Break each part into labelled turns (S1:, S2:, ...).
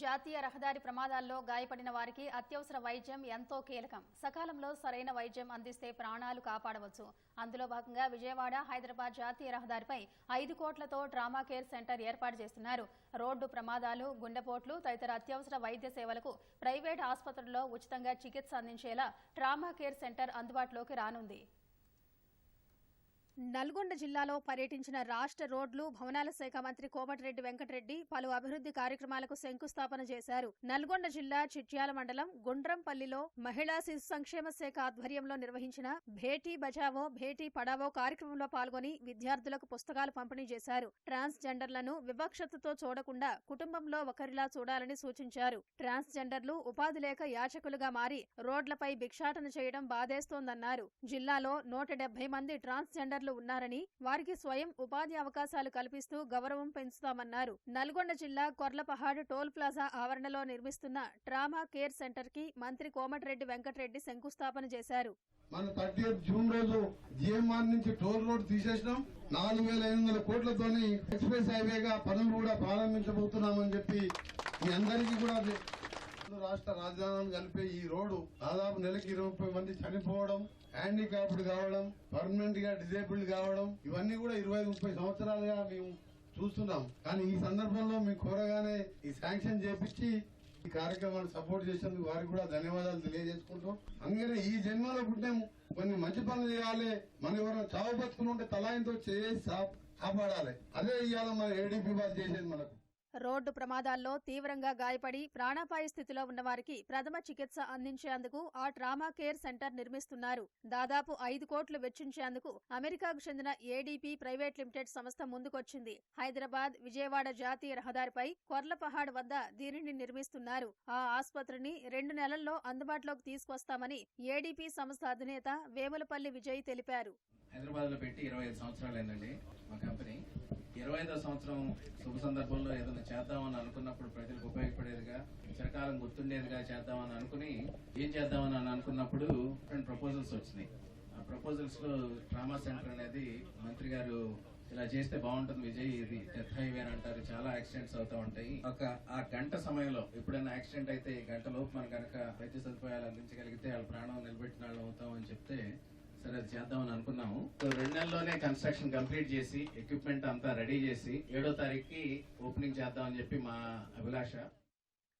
S1: జాతీయ రహదారి ప్రమాదాల్లో గాయపడిన వారికి అత్యవసర వైద్యం ఎంతో కీలకం. సకాలంలో సరైన వైద్యం అందిస్తే ప్రాణాలు కాపాడవచ్చు. అందులో భాగంగా విజయవాడ హైదరాబాద్ జాతీయ రహదారిపై ఐదు కోట్లతో ట్రామా కేర్ సెంటర్ ఏర్పాటు చేస్తున్నారు. రోడ్డు ప్రమాదాలు గుండెపోట్లు తదితర అత్యవసర వైద్య సేవలకు ప్రైవేట్ ఆసుపత్రుల్లో ఉచితంగా చికిత్స అందించేలా ట్రామా కేర్ సెంటర్ అందుబాటులోకి రానుంది. నల్గొండ జిల్లాలో పర్యటించిన రాష్ట్ర రోడ్లు భవనాల శాఖ మంత్రి కోమటిరెడ్డి వెంకటరెడ్డి పలు అభివృద్ధి కార్యక్రమాలకు శంకుస్థాపన చేశారు. నల్గొండ జిల్లా చిట్యాల మండలం గుండ్రంపల్లిలో మహిళా శిశు సంక్షేమ శాఖ ఆధ్వర్యంలో నిర్వహించిన భేటీ బచావో భేటీ పడావో కార్యక్రమంలో పాల్గొని విద్యార్థులకు పుస్తకాలు పంపిణీ చేశారు. ట్రాన్స్ జెండర్లను వివక్షతతో చూడకుండా కుటుంబంలో ఒకరిలా చూడాలని సూచించారు. ట్రాన్స్ జెండర్లు ఉపాధి లేక యాచకులుగా మారి రోడ్లపై భిక్షాటన చేయడం బాధేస్తోందన్నారు. జిల్లాలో నూట మంది ట్రాన్స్ అధికారులు ఉన్నారని వారికి స్వయం ఉపాధి అవకాశాలు కల్పిస్తూ గౌరవం పెంచుతామన్నారు. నల్గొండ జిల్లా కొర్లపహాడ్ టోల్ ప్లాజా ఆవరణలో నిర్మిస్తున్న ట్రామా కేర్ సెంటర్కి మంత్రి కోమటిరెడ్డి వెంకటరెడ్డి శంకుస్థాపన చేశారు.
S2: మన థర్టీ ఎయిత్ జూన్ రోజు జిఎంఆర్ నుంచి టోల్ రోడ్ తీసేసినాం. నాలుగు వేల ఐదు వందల కోట్లతోని ఎక్స్ప్రెస్ హైవేగా పనులు కూడా ప్రారంభించబోతున్నామని చెప్పి మీ అందరికీ కూడా అది రాష్ట్ర రాజధానిని కలిపే ఈ రోడ్డు దాదాపు నెలకి ఇరవై ముప్పై మంది చనిపోవడం హ్యాండిక్యాప్డ్ కావడం పర్మనెంట్గా డిజేబుల్డ్ కావడం ఇవన్నీ కూడా ఇరవై ముప్పై సంవత్సరాలుగా మేము చూస్తున్నాం. కానీ ఈ సందర్భంలో మేము కోరగానే ఈ శాంక్షన్ చేపించి ఈ కార్యక్రమాన్ని సపోర్ట్ చేసినందుకు వారికి కూడా ధన్యవాదాలు తెలియజేసుకుంటాం అందుకనే ఈ జన్మలో పుట్టాం కొన్ని మంచి పనులు చేయాలి మన ఎవరైనా చావు బతుకుని తలాయంతో చేసి కాపాడాలి. అదే ఇవాళ మన ఏడీపీ వాళ్ళు చేసేది మనకు.
S1: రోడ్డు ప్రమాదాల్లో తీవ్రంగా గాయపడి ప్రాణాపాయ స్థితిలో ఉన్నవారికి ప్రథమ చికిత్స అందించేందుకు ఆ ట్రామా కేర్ సెంటర్ నిర్మిస్తున్నారు. దాదాపు ఐదు కోట్లు వెచ్చించేందుకు అమెరికాకు చెందిన ఏడీపీ ప్రైవేట్ లిమిటెడ్ సంస్థ ముందుకొచ్చింది. హైదరాబాద్ విజయవాడ జాతీయ రహదారిపై కొర్లపహాడ్ వద్ద దీనిని నిర్మిస్తున్నారు. ఆ ఆసుపత్రిని రెండు నెలల్లో అందుబాటులోకి తీసుకొస్తామని ఏడీపీ సంస్థ అధినేత వేములపల్లి విజయ్ తెలిపారు.
S3: హైదరాబాద్లో పెట్టి ఇరవై ఐదు సంవత్సరాలు అయిందండి మా కంపెనీ. ఇరవై ఐదో సంవత్సరం శుభ సందర్భంలో ఏదైనా చేద్దామని అనుకున్నప్పుడు ప్రజలకు ఉపయోగపడేదిగా చిరకాలం గుర్తుండేదిగా చేద్దామని అనుకుని ఏం చేద్దామని అని అనుకున్నప్పుడు రెండు ప్రపోజల్స్ వచ్చినాయి. ఆ ప్రపోజల్స్లో ట్రామా సెంటర్ అనేది మంత్రి గారు ఇలా చేస్తే బాగుంటుంది విజయ్ ఇది డెత్ హైవే అంటారు చాలా యాక్సిడెంట్స్ అవుతా ఉంటాయి. ఒక ఆ గంట సమయంలో ఎప్పుడైనా యాక్సిడెంట్ అయితే ఈ గంట లోపు మనం కనుక వైద్య సదుపాయాలు అందించగలిగితే వాళ్ళ ప్రాణం నిలబెట్టిన వాళ్ళు అవుతాం అని చెప్తే సరే అది చేద్దామని అనుకున్నాము. సో రెండు నెలల్లోనే కన్స్ట్రక్షన్ కంప్లీట్ చేసి ఎక్విప్మెంట్ అంతా రెడీ చేసి ఏడో తారీఖుకి ఓపెనింగ్ చేద్దామని చెప్పి మా అభిలాష.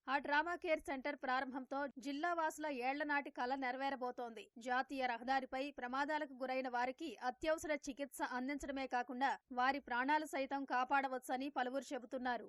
S1: ఆ డ్రామా కేర్ సెంటర్ ప్రారంభంతో జిల్లా వాసుల ఏళ్ళ నాటి కల నెరవేరబోతోంది. జాతీయ రహదారిపై ప్రమాదాలకు గురైన వారికి అత్యవసర చికిత్స అందించడమే కాకుండా వారి ప్రాణాలు సైతం కాపాడవచ్చని పలువురు చెబుతున్నారు.